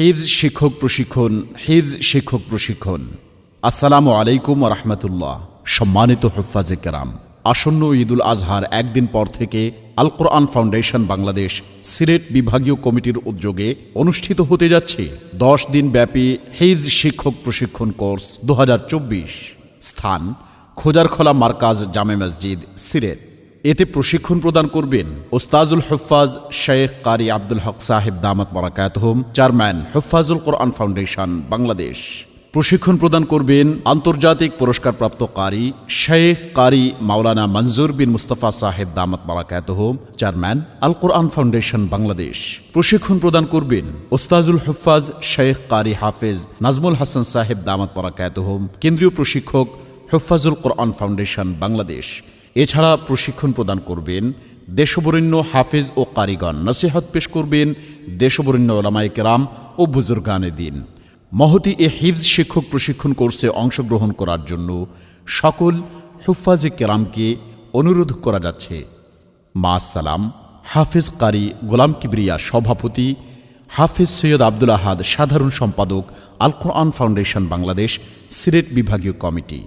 হিফজ শিক্ষক প্রশিক্ষণ, হিফজ শিক্ষক প্রশিক্ষণ। আসসালামু আলাইকুম রহমতুল্লাহ। সম্মানিত হুফাজে কেরাম, আসন্ন ঈদুল আজহার একদিন পর থেকে আল কোরআন ফাউন্ডেশন বাংলাদেশ সিলেট বিভাগীয় কমিটির উদ্যোগে অনুষ্ঠিত হতে যাচ্ছে দশ দিন ব্যাপী হিফজ শিক্ষক প্রশিক্ষণ কোর্স দু হাজার চব্বিশ। স্থান খোজারখোলা মার্কাজ জামে মসজিদ, সিলেট। এতে প্রশিক্ষণ প্রদান করবেন ওস্তাজুল হফাজ শেখ কারি আব্দুল হক সাহেব দামাত মারাকাতহম চেয়ারম্যান হফাজুল কোরআন ফাউন্ডেশন, বাংলাদেশ। প্রশিক্ষণ প্রদান করবেন আন্তর্জাতিক পুরস্কারপ্রাপ্ত কারি শেখ কারি মাওলানা মঞ্জুর বিন মুস্তফা সাহেব দামাত মারাকাতহম চেয়ারম্যান আল কোরআন ফাউন্ডেশন, বাংলাদেশ। প্রশিক্ষণ প্রদান করবেন ওস্তাজুল হফাজ শেখ কারি হাফেজ নাজমুল হাসান সাহেব দামাত মারাকাতহম কেন্দ্রীয় প্রশিক্ষক হফাজুল কোরআন ফাউন্ডেশন, বাংলাদেশ। এছাড়া প্রশিক্ষণ প্রদান করবেন দেশবরেণ্য হাফেজ ও কারিগণ নসিহত পেশ করবেন দেশবরেণ্য ওলামাই কেরাম ও বুজুর্গানে দিন। মহতি এ হিফজ শিক্ষক প্রশিক্ষণ কোর্সে অংশগ্রহণ করার জন্য সকল হুফাজে কেরামকে অনুরোধ করা যাচ্ছে। মা সালাম, হাফেজ কারি গোলাম কিবরিয়া সভাপতি, হাফেজ সৈয়দ আব্দুল আহাদ সাধারণ সম্পাদক, আল কোরআন ফাউন্ডেশন বাংলাদেশ সিলেট বিভাগীয় কমিটি।